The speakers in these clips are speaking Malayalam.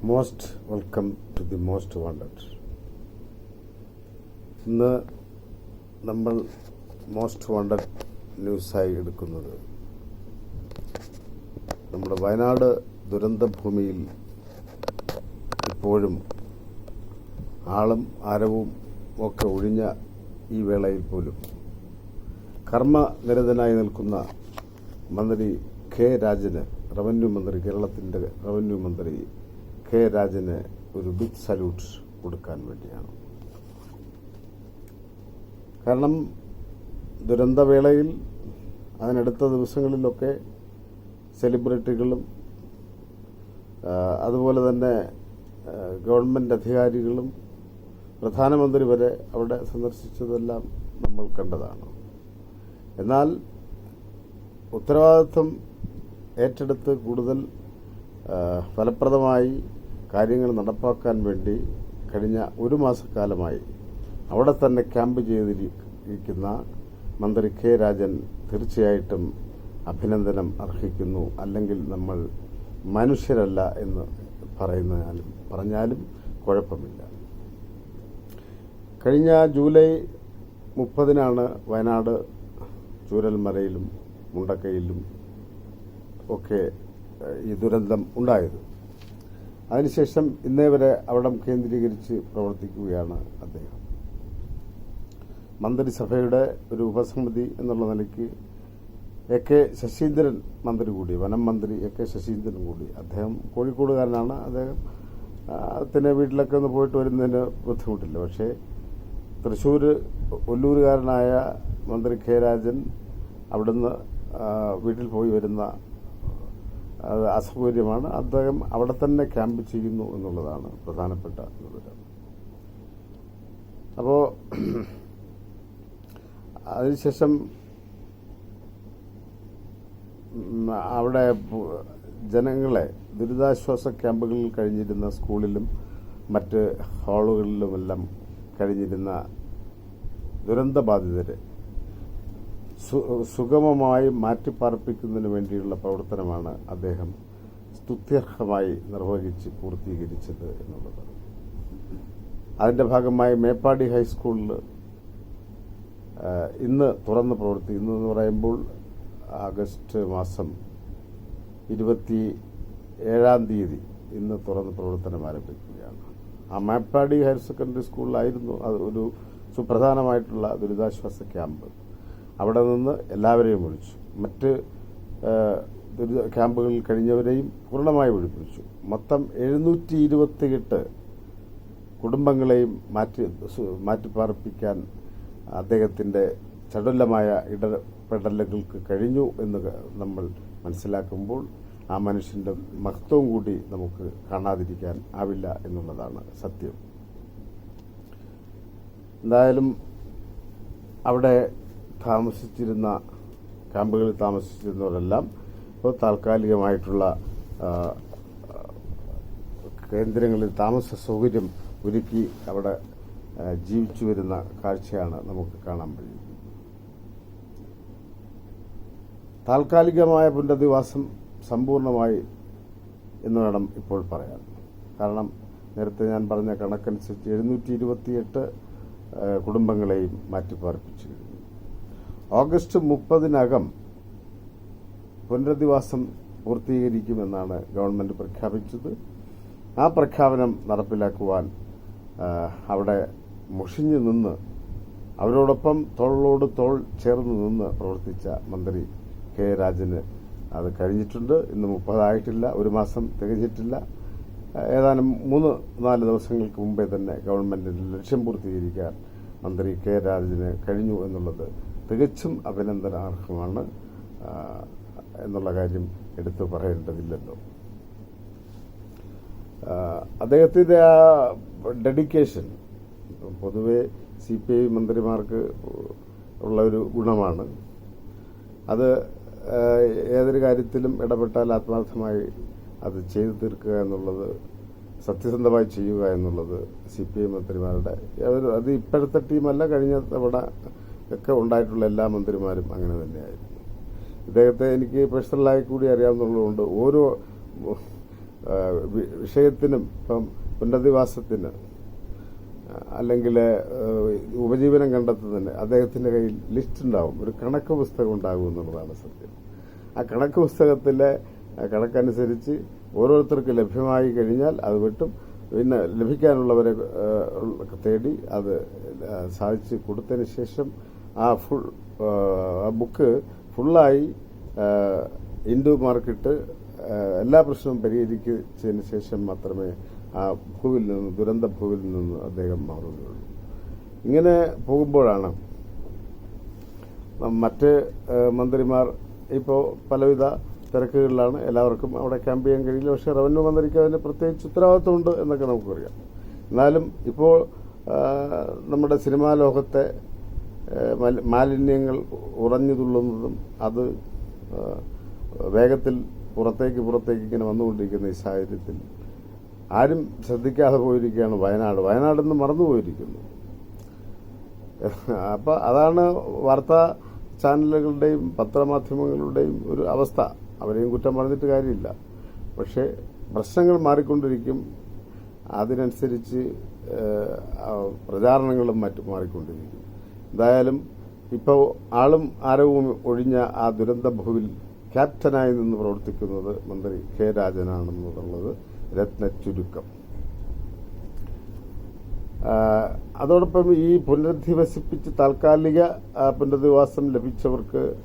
Most welcome to the most wanted ഇന്ന് നമ്മൾ മോസ്റ്റ് വാണ്ടഡ് ന്യൂസായി എടുക്കുന്നത് നമ്മുടെ വയനാട് ദുരന്തഭൂമിയിൽ ഇപ്പോഴും ആളും ആരവും ഒക്കെ ഒഴിഞ്ഞ ഈ വേളയിൽ പോലും കർമ്മനിരതനായി നിൽക്കുന്ന മന്ത്രി കെ രാജന് റവന്യൂ മന്ത്രി കേരളത്തിന്റെ റവന്യൂ മന്ത്രി കെ രാജന് ഒരു ബിഗ് സല്യൂട്ട് കൊടുക്കാൻ വേണ്ടിയാണ്. കാരണം ദുരന്തവേളയിൽ അതിനടുത്ത ദിവസങ്ങളിലൊക്കെ സെലിബ്രിറ്റികളും അതുപോലെ തന്നെ ഗവൺമെന്റ് അധികാരികളും പ്രധാനമന്ത്രി വരെ അവിടെ സന്ദർശിച്ചതെല്ലാം നമ്മൾ കണ്ടതാണ്. എന്നാൽ ഉത്തരവാദിത്വം ഏറ്റെടുത്ത് കൂടുതൽ ഫലപ്രദമായി കാര്യങ്ങൾ നടപ്പാക്കാൻ വേണ്ടി കഴിഞ്ഞ ഒരു മാസക്കാലമായി അവിടെ തന്നെ ക്യാമ്പ് ചെയ്തിരിക്കുന്ന മന്ത്രി കെ രാജൻ തീർച്ചയായിട്ടും അഭിനന്ദനം അർഹിക്കുന്നു. അല്ലെങ്കിൽ നമ്മൾ മനുഷ്യരല്ല എന്ന് പറയുന്നാലും പറഞ്ഞാലും കുഴപ്പമില്ല. കഴിഞ്ഞ ജൂലൈ മുപ്പതിനാണ് വയനാട് ചൂരൽമലയിലും മുണ്ടക്കയിലും ഒക്കെ ഈ ദുരന്തം ഉണ്ടായത്. അതിനുശേഷം ഇന്നേ വരെ അവിടം കേന്ദ്രീകരിച്ച് പ്രവർത്തിക്കുകയാണ് അദ്ദേഹം. മന്ത്രിസഭയുടെ ഒരു ഉപസമിതി എന്നുള്ള നിലയ്ക്ക് എ കെ ശശീന്ദ്രൻ മന്ത്രി കൂടി വനം മന്ത്രി എ കെ ശശീന്ദ്രൻ കൂടി. അദ്ദേഹം കോഴിക്കോടുകാരനാണ്. അദ്ദേഹം പിന്നെ വീട്ടിലൊക്കെ ഒന്ന് പോയിട്ട് വരുന്നതിന് ബുദ്ധിമുട്ടില്ല. പക്ഷേ തൃശ്ശൂർ ഒല്ലൂരുകാരനായ മന്ത്രി കെ രാജൻ അവിടുന്ന് വീട്ടിൽ പോയി വരുന്ന അസൗകര്യമാണ്. അദ്ദേഹം അവിടെ തന്നെ ക്യാമ്പ് ചെയ്യുന്നു എന്നുള്ളതാണ് പ്രധാനപ്പെട്ട വിവരം. അപ്പോൾ അതിനുശേഷം അവിടെ ജനങ്ങളെ ദുരിതാശ്വാസ ക്യാമ്പുകളിൽ കഴിഞ്ഞിരുന്ന സ്കൂളിലും മറ്റ് ഹാളുകളിലുമെല്ലാം കഴിഞ്ഞിരുന്ന ദുരന്തബാധിതരെ സുഗമമായി മാറ്റിപ്പാർപ്പിക്കുന്നതിന് വേണ്ടിയുള്ള പ്രവർത്തനമാണ് അദ്ദേഹം സ്തുത്യർഹമായി നിർവഹിച്ച് പൂർത്തീകരിച്ചത് എന്നുള്ളത്. അതിന്റെ ഭാഗമായി മേപ്പാടി ഹൈസ്കൂളിൽ ഇന്ന് തുറന്ന് പ്രവർത്തി ഇന്ന് എന്ന് പറയുമ്പോൾ ആഗസ്റ്റ് മാസം ഇരുപത്തി ഏഴാം തീയതി ഇന്ന് തുറന്ന് പ്രവർത്തനം ആരംഭിക്കുകയാണ്. ആ മേപ്പാടി ഹയർ സെക്കൻഡറി സ്കൂളിലായിരുന്നു അത് ഒരു സുപ്രധാനമായിട്ടുള്ള ദുരിതാശ്വാസ ക്യാമ്പ്. അവിടെ നിന്ന് എല്ലാവരെയും ഒഴിച്ചു മറ്റ് ക്യാമ്പുകളിൽ കഴിഞ്ഞവരെയും പൂർണമായി ഒഴിപ്പിച്ചു മൊത്തം എഴുന്നൂറ്റി ഇരുപത്തിയെട്ട് കുടുംബങ്ങളെയും മാറ്റി മാറ്റിപ്പാർപ്പിക്കാൻ അദ്ദേഹത്തിന്റെ ചടുലമായ ഇടപെടലുകൾക്ക് കഴിഞ്ഞു എന്ന് നമ്മൾ മനസ്സിലാക്കുമ്പോൾ ആ മനുഷ്യന്റെ മഹത്വം കൂടി നമുക്ക് കാണാതിരിക്കാൻ ആവില്ല എന്നുള്ളതാണ് സത്യം. എന്തായാലും അവിടെ താമസിച്ചിരുന്ന ക്യാമ്പുകളിൽ താമസിച്ചിരുന്നവരെല്ലാം ഇപ്പോൾ താൽക്കാലികമായിട്ടുള്ള കേന്ദ്രങ്ങളിൽ താമസ സൗകര്യം ഒരുക്കി അവിടെ ജീവിച്ചു വരുന്ന കാഴ്ചയാണ് നമുക്ക് കാണാൻ കഴിയുന്നത്. താൽക്കാലികമായ പുനരധിവാസം സമ്പൂർണമായി എന്ന് വേണം ഇപ്പോൾ പറയാൻ. കാരണം നേരത്തെ ഞാൻ പറഞ്ഞ കണക്കനുസരിച്ച് എഴുന്നൂറ്റി ഇരുപത്തിയെട്ട് കുടുംബങ്ങളെയും മാറ്റിപ്പാർപ്പിച്ചു ഓഗസ്റ്റ് മുപ്പതിനകം പുനരധിവാസം പൂർത്തീകരിക്കുമെന്നാണ് ഗവൺമെന്റ് പ്രഖ്യാപിച്ചത്. ആ പ്രഖ്യാപനം നടപ്പിലാക്കുവാൻ അവിടെ മുഷിഞ്ഞു നിന്ന് അവരോടൊപ്പം തോളോട് തോൾ ചേർന്ന് നിന്ന് പ്രവർത്തിച്ച മന്ത്രി കെ രാജന് അത് കഴിഞ്ഞിട്ടുണ്ട്. ഇന്ന് മുപ്പതായിട്ടില്ല ഒരു മാസം തികഞ്ഞിട്ടില്ല. ഏതാനും മൂന്ന് നാല് ദിവസങ്ങൾക്ക് മുമ്പേ തന്നെ ഗവൺമെന്റിന്റെ ലക്ഷ്യം പൂർത്തീകരിക്കാൻ മന്ത്രി കെ രാജന് കഴിഞ്ഞു എന്നുള്ളത് തികച്ചും അഭിനന്ദനാർഹമാണ് എന്നുള്ള കാര്യം എടുത്തു പറയേണ്ടതില്ലല്ലോ. അദ്ദേഹത്തിന്റെ ആ ഡെഡിക്കേഷൻ പൊതുവെ സി പി ഐ മന്ത്രിമാർക്ക് ഉള്ള ഒരു ഗുണമാണ്. അത് ഏതൊരു കാര്യത്തിലും ഇടപെട്ടാൽ ആത്മാർത്ഥമായി അത് ചെയ്തു തീർക്കുക എന്നുള്ളത് സത്യസന്ധമായി ചെയ്യുക എന്നുള്ളത് സി പി ഐ മന്ത്രിമാരുടെ അത് ഇപ്പോഴത്തെ ടീമല്ല കഴിഞ്ഞ തവണ ഒക്കെ ഉണ്ടായിട്ടുള്ള എല്ലാ മന്ത്രിമാരും അങ്ങനെ തന്നെയായിരുന്നു. ഇദ്ദേഹത്തെ എനിക്ക് പേഴ്സണലായി കൂടി അറിയാവുന്നതുകൊണ്ട് ഓരോ വിഷയത്തിനും ഇപ്പം പുനരധിവാസത്തിന് അല്ലെങ്കിൽ ഉപജീവനം കണ്ടെത്തുന്നതിന് അദ്ദേഹത്തിന്റെ കയ്യിൽ ലിസ്റ്റ് ഉണ്ടാവും. ഒരു കണക്ക് പുസ്തകം ഉണ്ടാകും എന്നുള്ളതാണ് സത്യം. ആ കണക്ക് പുസ്തകത്തിലെ കണക്കനുസരിച്ച് ഓരോരുത്തർക്ക് ലഭ്യമായി കഴിഞ്ഞാൽ അത് വിട്ടും പിന്നെ ലഭിക്കാനുള്ളവരെ തേടി അത് സാധിച്ച് കൊടുത്തതിന് ശേഷം ആ ഫുൾ ആ ബുക്ക് ഫുള്ളായി ഹിന്ദു മാർക്കിട്ട് എല്ലാ പ്രശ്നവും പരിഹരിച്ചതിന് ശേഷം മാത്രമേ ആ ഭൂവിൽ നിന്ന് ദുരന്ത ഭൂവിൽ നിന്ന് അദ്ദേഹം മാറുകയുള്ളൂ. ഇങ്ങനെ പോകുമ്പോഴാണ് മറ്റ് മന്ത്രിമാർ ഇപ്പോൾ പലവിധ തിരക്കുകളിലാണ്. എല്ലാവർക്കും അവിടെ ക്യാമ്പ് ചെയ്യാൻ കഴിയില്ല. പക്ഷേ റവന്യൂ മന്ത്രിക്ക് അതിന് പ്രത്യേകിച്ച് ഉത്തരവാദിത്വമുണ്ട് എന്നൊക്കെ നമുക്കറിയാം. എന്നാലും ഇപ്പോൾ നമ്മുടെ സിനിമാ ലോകത്തെ മാലിന്യങ്ങൾ ഉറഞ്ഞു തുള്ളുന്നതും അത് വേഗത്തിൽ പുറത്തേക്ക് പുറത്തേക്ക് ഇങ്ങനെ വന്നുകൊണ്ടിരിക്കുന്ന ഈ സാഹചര്യത്തിൽ ആരും ശ്രദ്ധിക്കാതെ പോയിരിക്കുകയാണ് വയനാട്. വയനാടെന്ന് മറന്നുപോയിരിക്കുന്നു. അപ്പോൾ അതാണ് വാർത്താ ചാനലുകളുടെയും പത്രമാധ്യമങ്ങളുടെയും ഒരു അവസ്ഥ. അവരെയും കുറ്റം പറഞ്ഞിട്ട് കാര്യമില്ല. പക്ഷേ പ്രശ്നങ്ങൾ മാറിക്കൊണ്ടിരിക്കും. അതിനനുസരിച്ച് പ്രചാരണങ്ങളും മറ്റും മാറിക്കൊണ്ടിരിക്കും. എന്തായാലും ഇപ്പോൾ ആളും ആരവും ഒഴിഞ്ഞ ആ ദുരന്ത ഭൂവിൽ ക്യാപ്റ്റനായി നിന്ന് പ്രവർത്തിക്കുന്നത് മന്ത്രി കെ രാജനാണെന്നുള്ളത് രത്ന ചുരുക്കം. ആ, അതോടൊപ്പം ഈ പുനരധിവസിപ്പിച്ച് താൽക്കാലിക പുനരധിവാസം ലഭിച്ചവർക്ക്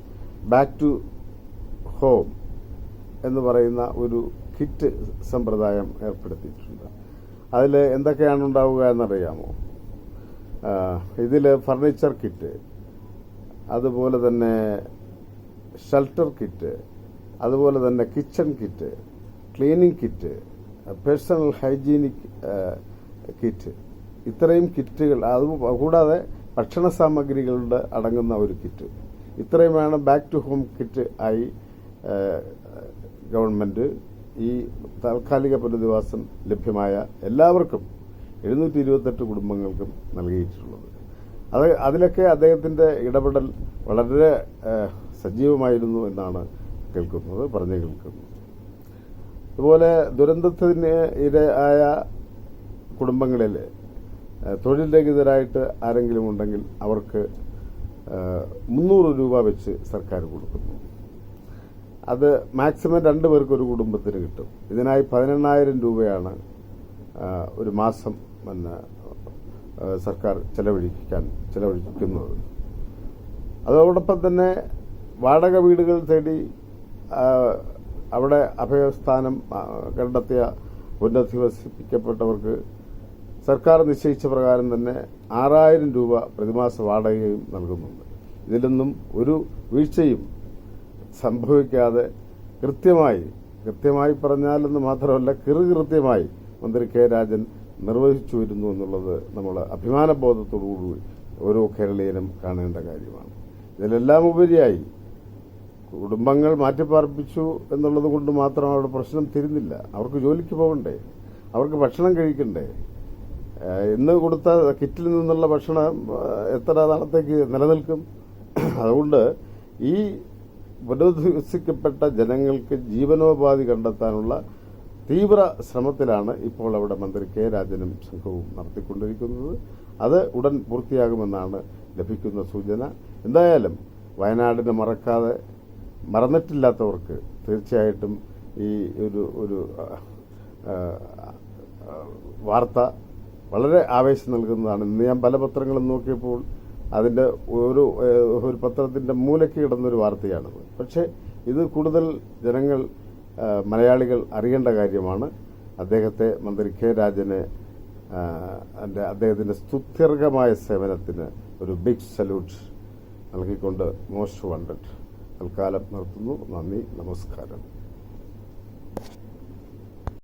ബാക്ക് ടു ഹോം എന്ന് പറയുന്ന ഒരു കിറ്റ് സമ്പ്രദായം ഏർപ്പെടുത്തിയിട്ടുണ്ട്. അതിൽ എന്തൊക്കെയാണ് ഉണ്ടാവുക എന്നറിയാമോ? ഇതിൽ ഫർണിച്ചർ കിറ്റ് അതുപോലെ തന്നെ ഷെൽട്ടർ കിറ്റ് അതുപോലെ തന്നെ kitchen kit cleaning kit personal hygienic kit. ഇത്രയും കിറ്റുകൾ അത് കൂടാതെ ഭക്ഷണ സാമഗ്രികളുടെ അടങ്ങുന്ന ഒരു കിറ്റ്. ഇത്രയുമാണ് ബാക്ക് ടു ഹോം കിറ്റ് ആയി ഗവൺമെന്റ് ഈ താൽക്കാലിക പുനരധിവാസം ലഭ്യമായ എല്ലാവർക്കും. എഴുന്നൂറ്റി ഇരുപത്തെട്ട് കുടുംബങ്ങൾക്കും നൽകിയിട്ടുള്ളത്. അത് അതിലൊക്കെ അദ്ദേഹത്തിന്റെ ഇടപെടൽ വളരെ സജീവമായിരുന്നു എന്നാണ് കേൾക്കുന്നത് പറഞ്ഞു കേൾക്കുന്നത് അതുപോലെ ദുരന്തത്തിന് ഇരയായ കുടുംബങ്ങളിൽ തൊഴിൽ രഹിതരായിട്ട് ആരെങ്കിലും ഉണ്ടെങ്കിൽ അവർക്ക് മുന്നൂറ് രൂപ വെച്ച് സർക്കാർ കൊടുക്കുന്നു. അത് മാക്സിമം രണ്ടു പേർക്ക് ഒരു കുടുംബത്തിന് കിട്ടും. ഇതിനായി പതിനെണ്ണായിരം രൂപയാണ് ഒരു മാസം പിന്നെ സർക്കാർ ചെലവഴിക്കാൻ ചെലവഴിക്കുന്നത്. അതോടൊപ്പം തന്നെ വാടക വീടുകൾ തേടി അവിടെ അഭയസ്ഥാനം കണ്ടെത്തിയ പുനരധിവസിപ്പിക്കപ്പെട്ടവർക്ക് സർക്കാർ നിശ്ചയിച്ച പ്രകാരം തന്നെ ആറായിരം രൂപ പ്രതിമാസ വാടകയും നൽകുന്നുണ്ട്. ഇതിലൊന്നും ഒരു വീഴ്ചയും സംഭവിക്കാതെ കൃത്യമായി കൃത്യമായി പറഞ്ഞാലെന്ന് മാത്രമല്ല കൃത്യമായി മന്ത്രി കെ രാജൻ നിർവഹിച്ചു വരുന്നു എന്നുള്ളത് നമ്മൾ അഭിമാനബോധത്തോടുകൂടി ഓരോ കേരളീയനും കാണേണ്ട കാര്യമാണ്. ഇതിലെല്ലാം ഉപരിയായി കുടുംബങ്ങൾ മാറ്റിപ്പാർപ്പിച്ചു എന്നുള്ളത് കൊണ്ട് മാത്രം അവരുടെ പ്രശ്നം തിരുന്നില്ല. അവർക്ക് ജോലിക്ക് പോകണ്ടേ? അവർക്ക് ഭക്ഷണം കഴിക്കണ്ടേ? ഇന്ന് കൊടുത്ത കിറ്റിൽ നിന്നുള്ള ഭക്ഷണം എത്ര നാളത്തേക്ക് നിലനിൽക്കും? അതുകൊണ്ട് ഈ പുനരധിവസിക്കപ്പെട്ട ജനങ്ങൾക്ക് ജീവനോപാധി കണ്ടെത്താനുള്ള തീവ്ര ശ്രമത്തിലാണ് ഇപ്പോൾ അവിടെ മന്ത്രി കെ രാജനും സംഘവും നടത്തിക്കൊണ്ടിരിക്കുന്നത്. അത് ഉടൻ പൂർത്തിയാകുമെന്നാണ് ലഭിക്കുന്ന സൂചന. എന്തായാലും വയനാടിനെ മറക്കാതെ മറന്നിട്ടില്ലാത്തവർക്ക് തീർച്ചയായിട്ടും ഈ ഒരു ഒരു വാർത്ത വളരെ ആവേശം നൽകുന്നതാണ്. ഇന്ന് ഞാൻ പല പത്രങ്ങളും നോക്കിയപ്പോൾ അതിന്റെ ഒരു ഒരു പത്രത്തിന്റെ മൂലയ്ക്ക് കിടന്നൊരു വാർത്തയാണത്. പക്ഷേ ഇത് കൂടുതൽ ജനങ്ങൾ മലയാളികൾ അറിയേണ്ട കാര്യമാണ്. അദ്ദേഹത്തെ മന്ത്രി കെ രാജനെ അദ്ദേഹത്തിന്റെ സ്തുത്യർഹമായ സേവനത്തിന് ഒരു ബിഗ് സല്യൂട്ട് നൽകിക്കൊണ്ട് മോസ്റ്റ് വണ്ടഡ് തൽക്കാലം നിർത്തുന്നു. നന്ദി നമസ്കാരം.